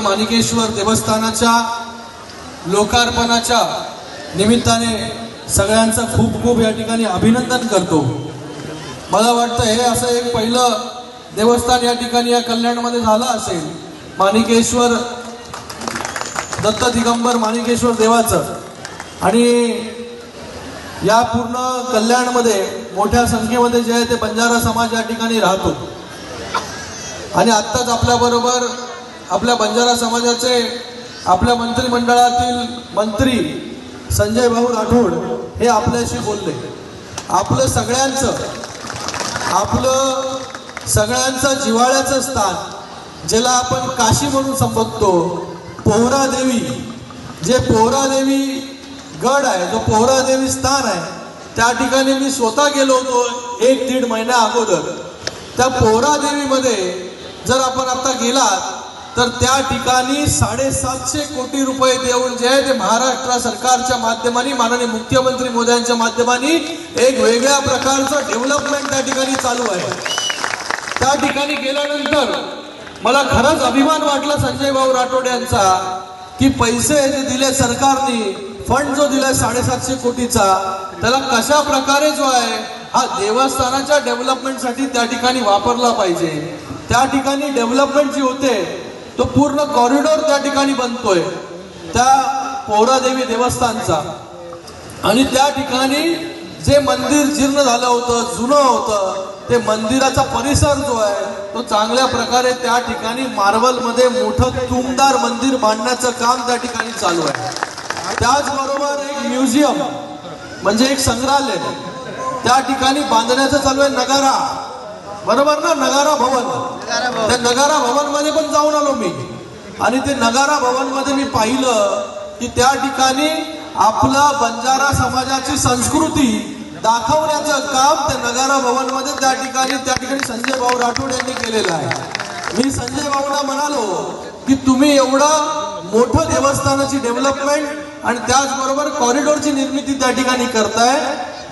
माणिकेश्वर देवस्थानाच्या लोकार्पणाच्या निमित्ताने सगळ्यांचं खूप खूप या ठिकाणी अभिनंदन करतो. मला वाटतं हे असं एक पहिलं देवस्थान या ठिकाणी या कल्याणमध्ये झालं असेल. माणिकेश्वर दत्त दिगंबर माणिकेश्वर देवाचं. आणि या पूर्ण कल्याणमध्ये मोठ्या संख्येमध्ये जे आहे ते बंजारा समाज या ठिकाणी राहतो. आणि आत्ताच आपल्याबरोबर आपल्या बंजारा समाजाचे आपल्या मंत्रिमंडळातील मंत्री संजय भाऊ राठोड हे आपल्याशी बोलले. आपलं सगळ्यांचं आपलं सगळ्यांचं जिव्हाळ्याचं स्थान ज्याला आपण काशी म्हणून संबोधतो पोहरादेवी जे पोहरादेवी गड आहे जो पोहरादेवी स्थान आहे त्या ठिकाणी मी स्वतः गेलो होतो एक दीड महिन्या अगोदर. त्या पोहरादेवीमध्ये जर आपण आता गेलात तर त्या ठिकाणी साडेसातशे कोटी रुपये देऊन जे आहे ते महाराष्ट्र सरकारच्या माध्यमाने माननीय मुख्यमंत्री मोद्यांच्या माध्यमाने एक वेगळ्या प्रकारचं डेव्हलपमेंट त्या ठिकाणी चालू आहे. त्या ठिकाणी गेल्यानंतर मला खरंच अभिमान वाटला संजय भाऊ राठोड यांचा की पैसे जे दिले सरकारने फंड जो दिलाय साडेसातशे कोटीचा त्याला कशा प्रकारे जो आहे हा देवस्थानाच्या डेव्हलपमेंटसाठी त्या ठिकाणी वापरला पाहिजे. त्या ठिकाणी डेव्हलपमेंट जी होते तो पूर्ण कॉरिडॉर त्या ठिकाणी बनतोय. त्या पोहरादेवी देवस्थानचा. आणि त्या ठिकाणी जे मंदिर जीर्ण झालं होतं जुनं होतं ते मंदिराचा परिसर जो आहे तो चांगल्या प्रकारे त्या ठिकाणी मार्बलमध्ये मोठं तुमदार मंदिर बांधण्याचं काम त्या ठिकाणी चालू आहे. त्याचबरोबर एक म्युझियम म्हणजे एक संग्रहालय. त्या ठिकाणी बांधण्याचं चालू आहे नगारा. बरोबर ना नगारा भवन. त्या नगारा भवनमध्ये पण जाऊन आलो मी. आणि ते नगारा भवनमध्ये मी पाहिलं की त्या ठिकाणी आपला बंजारा समाजाची संस्कृती दाखवण्याचं काम त्या नगारा भवनमध्ये त्या ठिकाणी त्या ठिकाणी संजय भाऊ राठोड यांनी केलेलं आहे. मी संजय भाऊला म्हणालो की तुम्ही एवढं मोठं देवस्थानाची डेव्हलपमेंट आणि त्याचबरोबर कॉरिडॉरची निर्मिती त्या ठिकाणी करताय.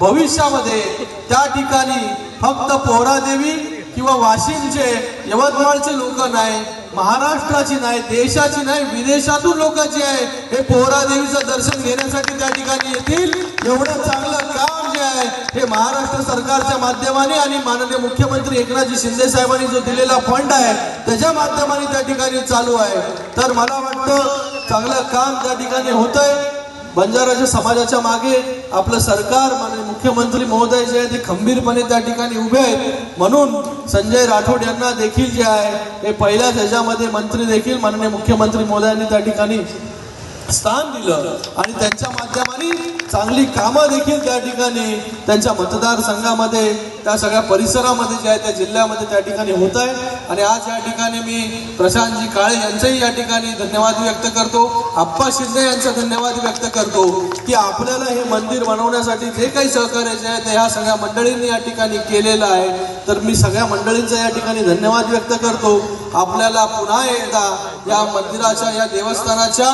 भविष्यामध्ये त्या ठिकाणी फक्त पोहरादेवी किंवा वाशिमचे यवतमाळचे लोक नाही महाराष्ट्राची नाही देशाची नाही विदेशातून लोक जे आहे हे पोहरा देवीचं दर्शन घेण्यासाठी त्या ठिकाणी येतील. एवढं चांगलं काम जे आहे हे महाराष्ट्र सरकारच्या माध्यमाने आणि माननीय मुख्यमंत्री एकनाथजी शिंदे साहेबांनी जो दिलेला फंड आहे त्याच्या माध्यमाने त्या ठिकाणी चालू आहे. तर मला वाटतं चांगलं काम त्या ठिकाणी होतंय. बंजाराच्या समाजाच्या मागे आपलं सरकार माननीय मुख्यमंत्री महोदय जे आहे ते खंबीरपणे त्या ठिकाणी उभे आहेत. म्हणून संजय राठोड यांना देखील जे आहे हे पहिल्याच ह्याच्यामध्ये मंत्री देखील माननीय मुख्यमंत्री महोदयांनी त्या ठिकाणी स्थान दिलं. आणि त्यांच्या माध्यमाने चांगली कामं देखील त्या ठिकाणी त्यांच्या मतदारसंघामध्ये त्या सगळ्या परिसरामध्ये जे आहे त्या जिल्ह्यामध्ये त्या ठिकाणी होत आहे. आणि आज या ठिकाणी मी प्रशांतजी काळे यांचंही या ठिकाणी धन्यवाद व्यक्त करतो. आप्पा शिंदे यांचा धन्यवाद व्यक्त करतो की आपल्याला हे मंदिर बनवण्यासाठी जे काही सहकार्य जे आहे ते ह्या सगळ्या मंडळींनी या ठिकाणी केलेलं आहे. तर मी सगळ्या मंडळींचा या ठिकाणी धन्यवाद व्यक्त करतो. आपल्याला पुन्हा एकदा या मंदिराच्या या देवस्थानाच्या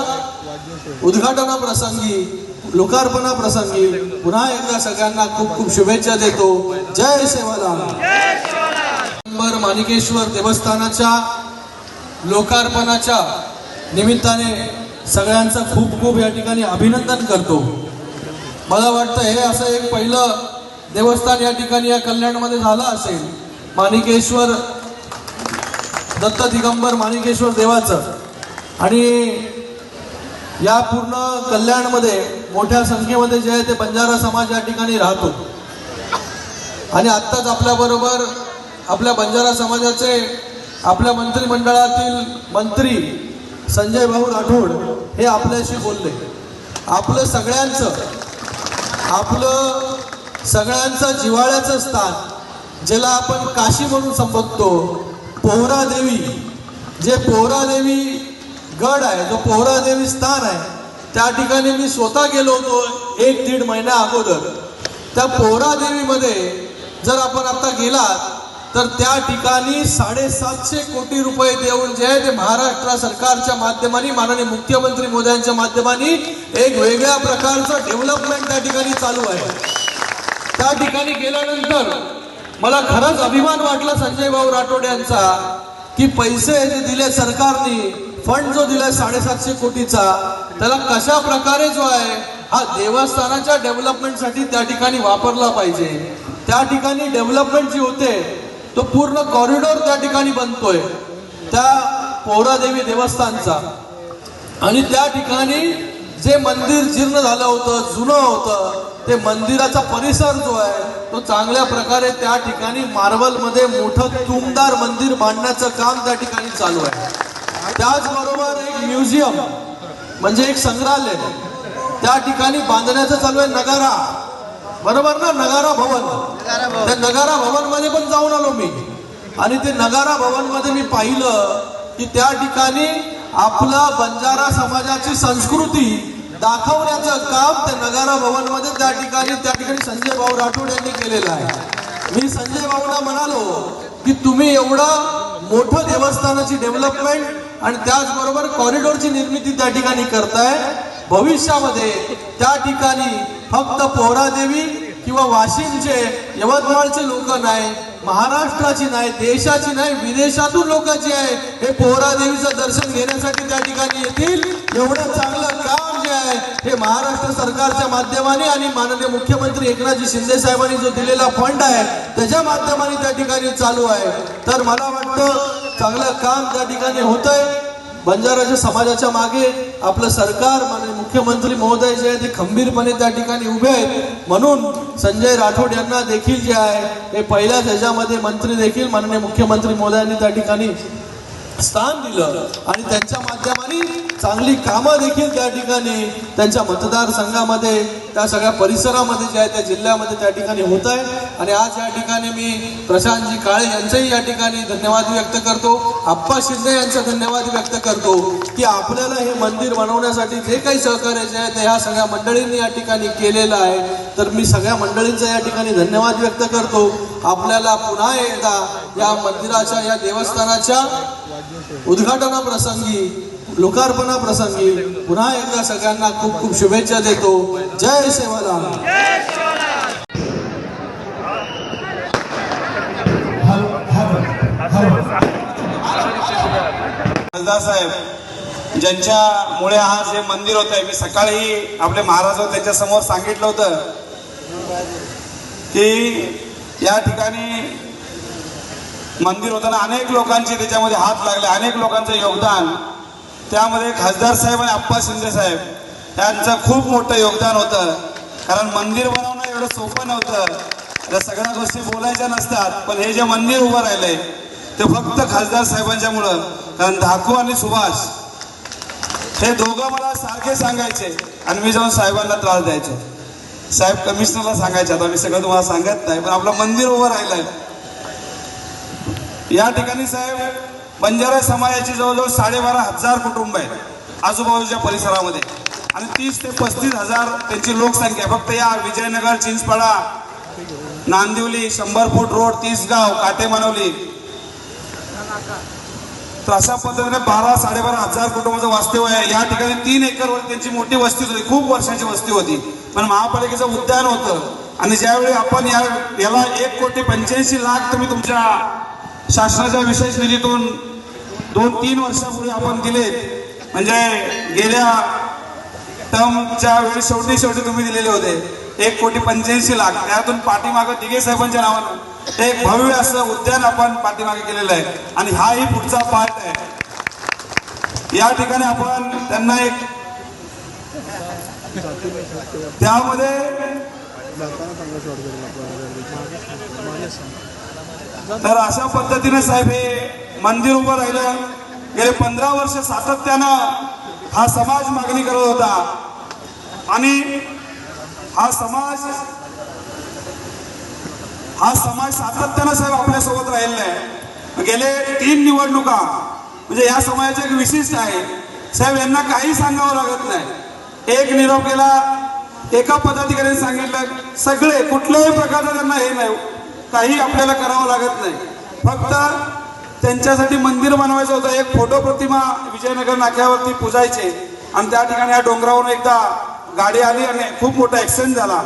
उद्घाटनाप्रसंगी लोकार्पणाप्रसंगी पुन्हा एकदा सगळ्यांना खूप खूप शुभेच्छा देतो. जय सेवाला नंबर माणिकेश्वर देवस्थानाच्या लोकार्पणाच्या निमित्ताने सगळ्यांचं खूप खूप या ठिकाणी अभिनंदन करतो. मला वाटतं हे असं एक पहिलं देवस्थान या ठिकाणी या कल्याणमध्ये झालं असेल. माणिकेश्वर दत्त दिगंबर माणिकेश्वर देवाचं. आणि या पूर्ण कल्याणमध्ये मोठ्या संख्येमध्ये जे आहे ते बंजारा समाज या ठिकाणी राहतो. आणि आत्ताच आपल्याबरोबर आपल्या बंजारा समाजाचे आपल्या मंत्रिमंडळातील मंत्री संजय भाऊ राठोड हे आपल्याशी बोलले. आपलं सगळ्यांचं आपलं सगळ्यांचं जिव्हाळ्याचं स्थान ज्याला आपण काशी म्हणून संबोधतो पोहरादेवी जे पोहरादेवी गड आहे जो पोहरादेवी स्थान आहे त्या ठिकाणी मी स्वतः गेलो होतो एक दीड महिन्या अगोदर. त्या पोहरादेवीमध्ये जर आपण आता गेलात तर त्या ठिकाणी साडेसातशे कोटी रुपये देऊन जे आहे ते महाराष्ट्र सरकारच्या माध्यमाने माननीय मुख्यमंत्री मोद्यांच्या माध्यमाने एक वेगळ्या प्रकारचं डेव्हलपमेंट त्या ठिकाणी चालू आहे. त्या ठिकाणी गेल्यानंतर मला खरंच अभिमान वाटला संजय भाऊ राठोड यांचा की पैसे जे दिले सरकारने फंड जो दिलाय साडेसातशे कोटीचा त्याला कशा प्रकारे जो आहे हा देवस्थानाच्या डेव्हलपमेंटसाठी त्या ठिकाणी वापरला पाहिजे. त्या ठिकाणी डेव्हलपमेंट जी होते तो पूर्ण कॉरिडॉर त्या ठिकाणी बनतोय. त्या पोहरादेवी देवस्थानचा. आणि त्या ठिकाणी जे मंदिर जीर्ण झालं होतं जुनं होतं ते मंदिराचा परिसर जो आहे तो चांगल्या प्रकारे त्या ठिकाणी मार्बलमध्ये मोठं तुमदार मंदिर बांधण्याचं काम त्या ठिकाणी चालू आहे. त्याचबरोबर एक म्युझियम म्हणजे एक संग्रहालय त्या ठिकाणी बांधण्याचं चालू आहे नगारा. बरोबर ना? नगारा भवन. त्या नगारा भवनमध्ये पण जाऊन आलो मी. आणि ते नगारा भवनमध्ये मी पाहिलं की त्या ठिकाणी आपला बंजारा समाजाची संस्कृती दाखवण्याचं काम त्या नगारा भवनमध्ये त्या ठिकाणी त्या ठिकाणी संजय भाऊ राठोड यांनी केलेलं आहे. मी संजय भाऊला म्हणालो की तुम्ही एवढं मोठं देवस्थानाची डेव्हलपमेंट आणि त्याचबरोबर कॉरिडॉरची निर्मिती त्या ठिकाणी करताय. भविष्यामध्ये त्या ठिकाणी फक्त पोहरादेवी किंवा वाशिमचे यवतमाळचे लोक नाही महाराष्ट्राची नाही देशाची नाही विदेशातून लोक जे आहे हे पोहरादेवीचं दर्शन घेण्यासाठी त्या ठिकाणी येतील. एवढं चांगलं हे महाराष्ट्र सरकारच्या माध्यमाने आणि माननीय मुख्यमंत्री एकनाथजी शिंदे साहेबांनी जो दिलेला फंड आहे त्याच्या माध्यमाने त्या ठिकाणी चालू आहे. तर मला वाटतं चांगलं काम त्या ठिकाणी होत आहे बंजाराच्या समाजाच्या मागे आपलं सरकार माननीय मुख्यमंत्री महोदय जे आहे ते खंबीरपणे त्या ठिकाणी उभे आहेत. म्हणून संजय राठोड यांना देखील जे आहे हे पहिल्याच ह्याच्यामध्ये मंत्री देखील माननीय मुख्यमंत्री महोदयांनी त्या ठिकाणी स्थान दिलं. आणि त्यांच्या माध्यमाने चांगली कामं देखील त्या ठिकाणी त्यांच्या मतदारसंघामध्ये त्या सगळ्या परिसरामध्ये जे आहे त्या जिल्ह्यामध्ये त्या ठिकाणी होत आहे आणि आज या ठिकाणी मी प्रशांतजी काळे यांचंही या ठिकाणी धन्यवाद व्यक्त करतो. आप्पा शिंदे यांचा धन्यवाद व्यक्त करतो की आपल्याला हे मंदिर बनवण्यासाठी जे काही सहकार्य जे आहे ते ह्या सगळ्या मंडळींनी या ठिकाणी केलेलं आहे. तर मी सगळ्या मंडळींचा या ठिकाणी धन्यवाद व्यक्त करतो. आपल्याला पुन्हा एकदा या मंदिराच्या या देवस्थानाच्या उद्घाटनाप्रसंगी लोकार्पणाप्रसंगी पुन्हा एकदा सगळ्यांना खूप खूप शुभेच्छा देतो. जय सेवालाल. साहेब ज्यांच्यामुळे आज हे मंदिर होत मी सकाळी आपले महाराज होते त्यांच्यासमोर सांगितलं होतं की या ठिकाणी मंदिर होताना अनेक लोकांचे त्याच्यामध्ये हात लागले अनेक लोकांचं योगदान. त्यामध्ये खासदार साहेब आणि आप्पा शिंदे साहेब यांचं खूप मोठं योगदान होतं. कारण मंदिर बनवणं एवढं सोपं नव्हतं. त्या सगळ्या गोष्टी बोलायच्या नसतात पण हे जे मंदिर उभं राहिलंय ते फक्त खासदार साहेबांच्यामुळं. कारण धाकू आणि सुभाष हे दोघं मला सारखे सांगायचे आणि मी जाऊन साहेबांना त्रास द्यायचो. साहेब कमिशनरला सांगायचे आता मी सगळं तुम्हाला सांगत नाही पण आपलं मंदिर उभं राहिलंय. या ठिकाणी साहेब बंजारा समाजाची जवळजवळ साडेबारा हजार कुटुंब आहेत आजूबाजूच्या परिसरामध्ये. आणि तीस ते पस्तीस हजार त्यांची लोकसंख्या. आहे. फक्त या विजयनगर चिंचपाडा नांदिवली शंभर फूट रोड तीसगाव काटे मानवली. तर अशा पद्धतीने बारा साडेबारा हजार कुटुंबाचं वास्तव्य आहे. या ठिकाणी तीन एकरवर त्यांची मोठी वस्ती होती. खूप वर्षांची वस्ती होती. पण महापालिकेचं उद्यान होतं. आणि ज्यावेळी आपण या याला एक कोटी पंच्याऐंशी लाख तुम्ही तुमच्या शासनाच्या विशेष निधीतून दोन तीन वर्षापूर्वी आपण दिले. म्हणजे गेल्या टर्मच्या वेळी शेवटी शेवटी तुम्ही दिलेले होते. एक कोटी पंच्याऐंशी लाख. त्यातून पाठीमागं दिघे साहेबांच्या नावानं एक भव्य असं उद्यान आपण पाठीमागे केलेलं आहे. आणि हाही पुढचा पार्ट आहे. या ठिकाणी आपण त्यांना एक त्यामध्ये तर अशा पद्धतीने साहेब हे मंदिर उभं राहिलं. गेले पंधरा वर्ष सातत्यानं हा समाज मागणी करत होता. आणि हा समाज हा समाज सातत्यानं साहेब आपल्यासोबत राहिलेला आहे. गेले तीन निवडणुका म्हणजे या समाजाचे एक विशिष्ट आहे. साहेब यांना काही सांगावं लागत नाही. एक निरोप गेला एका पदाधिकाऱ्याने सांगितलं सगळे कुठल्याही प्रकारचं त्यांना हे नाही. काही आपल्याला करावं लागत नाही. फक्त त्यांच्यासाठी मंदिर बनवायचं होतं. एक फोटो प्रतिमा विजयनगर नाक्यावरती पूजायचे. आणि त्या ठिकाणी या डोंगरावरून एकदा गाडी आली आणि खूप मोठा ऍक्सिडेंट झाला.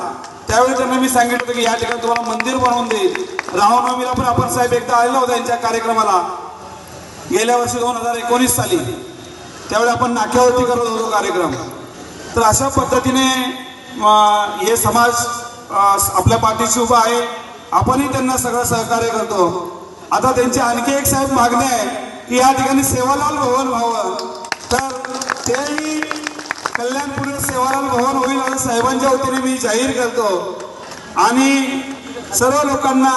त्यावेळी त्यांना मी सांगितलं होतं की या ठिकाणी तुम्हाला मंदिर बनवून देईल. रामनवमीला पण आपण साहेब एकदा आलेला होता यांच्या कार्यक्रमाला. गेल्या वर्षी दोन हजार एकोणीस साली. त्यावेळी आपण नाक्यावरती करत होतो कार्यक्रम. तर अशा पद्धतीने हे समाज आपल्या पाठीशी उभा आहे. आपणही त्यांना सगळं सहकार्य करतो. आता त्यांची आणखी एक साहेब मागणी आहे की या ठिकाणी सेवालाल भवन व्हावं. तर तेही कल्याणपूर्ण सेवालाल भवन होईल असं साहेबांच्या वतीने मी जाहीर करतो. आणि सर्व लोकांना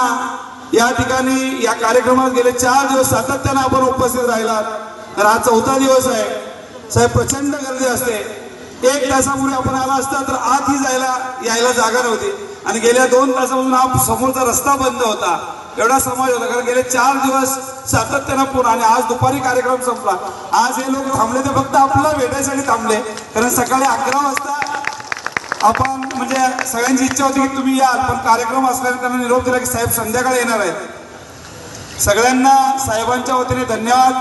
या ठिकाणी या कार्यक्रमात गेले चार दिवस सातत्यानं आपण उपस्थित राहिला तर हा चौथा दिवस आहे. साहेब प्रचंड गर्दी असते. एक तासापूर्वी आपण आला असता तर आजही जायला यायला जागा नव्हती. आणि गेल्या दोन तासापासून हा समोरचा रस्ता बंद होता. एवढा समाज होता कारण गेले चार दिवस सातत्यानं पूर्ण आणि आज दुपारी कार्यक्रम संपला. आज हे लोक थांबले ते फक्त आपल्याला भेटायसाठी थांबले. कारण सकाळी अकरा वाजता आपण म्हणजे सगळ्यांची इच्छा होती की तुम्ही याल पण कार्यक्रम असल्याने त्यांना निरोप दिला की साहेब संध्याकाळी येणार आहेत. सगळ्यांना साहेबांच्या वतीने धन्यवाद.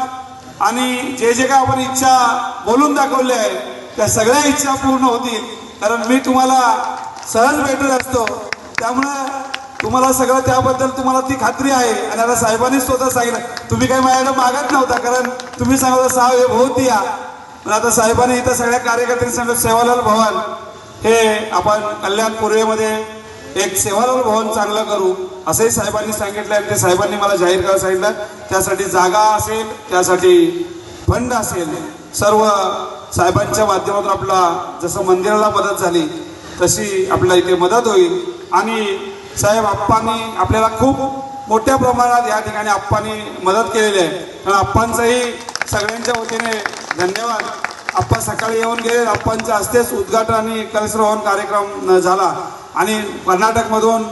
आणि जे जे काय आपण इच्छा बोलून दाखवले आहे त्या सगळ्या इच्छा पूर्ण होतील. कारण मी तुम्हाला सहज भेटत असतो. त्यामुळं तुम्हाला सगळं त्याबद्दल तुम्हाला ती खात्री आहे. आणि आता साहेबांनी स्वतः सांगितलं. तुम्ही काही माझ्याकडे मागत नव्हता कारण तुम्ही सांगत सहा हे होती या पण आता साहेबांनी इथं सगळ्या कार्यकर्त्यांनी सांगितलं सेवालाल भवन हे आपण कल्याण पूर्वेमध्ये एक सेवालाल भवन चांगलं करू. असंही साहेबांनी सांगितलं आणि ते साहेबांनी मला जाहीर करायला सांगितलं. त्यासाठी जागा असेल त्यासाठी फंड असेल. सर्व साहेबांच्या माध्यमातून आपला जसं मंदिराला मदत झाली तशी आपल्या इथे मदत होईल. आणि साहेब आप्पांनी आपल्याला खूप मोठ्या प्रमाणात या ठिकाणी आप्पांनी मदत केलेली आहे. पण आप्पांचंही सगळ्यांच्या वतीने धन्यवाद. आप्पा सकाळी येऊन गेले आप्पांच्या हस्तेच उद्घाटन आणि कलश्रवण कार्यक्रम झाला. आणि कर्नाटकमधून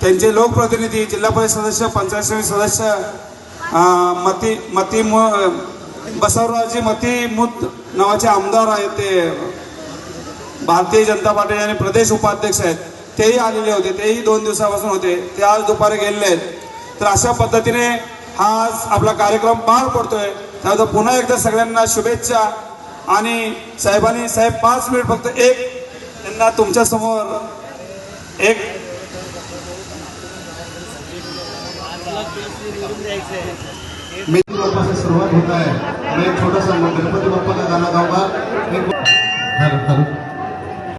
त्यांचे लोकप्रतिनिधी जिल्हा परिषद सदस्य पंचायत समिती सदस्य मती मती मु- बसवरावजी मती मुत नावाचे आमदार आहेत ते. भारतीय जनता पार्टी आणि प्रदेश उपाध्यक्ष आहेत तेही आलेले होते तेही दोन दिवसापासून होते ते आज दुपारी गेलेले आहेत. तर अशा पद्धतीने हा आज आपला कार्यक्रम पार पडतोय. त्यामुळे पुन्हा एकदा सगळ्यांना शुभेच्छा. आणि साहेबांनी साहेब पाच मिनिट फक्त एक त्यांना तुमच्यासमोर एक मित्र बाप्पा से शुरुआत होता है मैं एक छोटा सा गणपति बाप्पा का गाना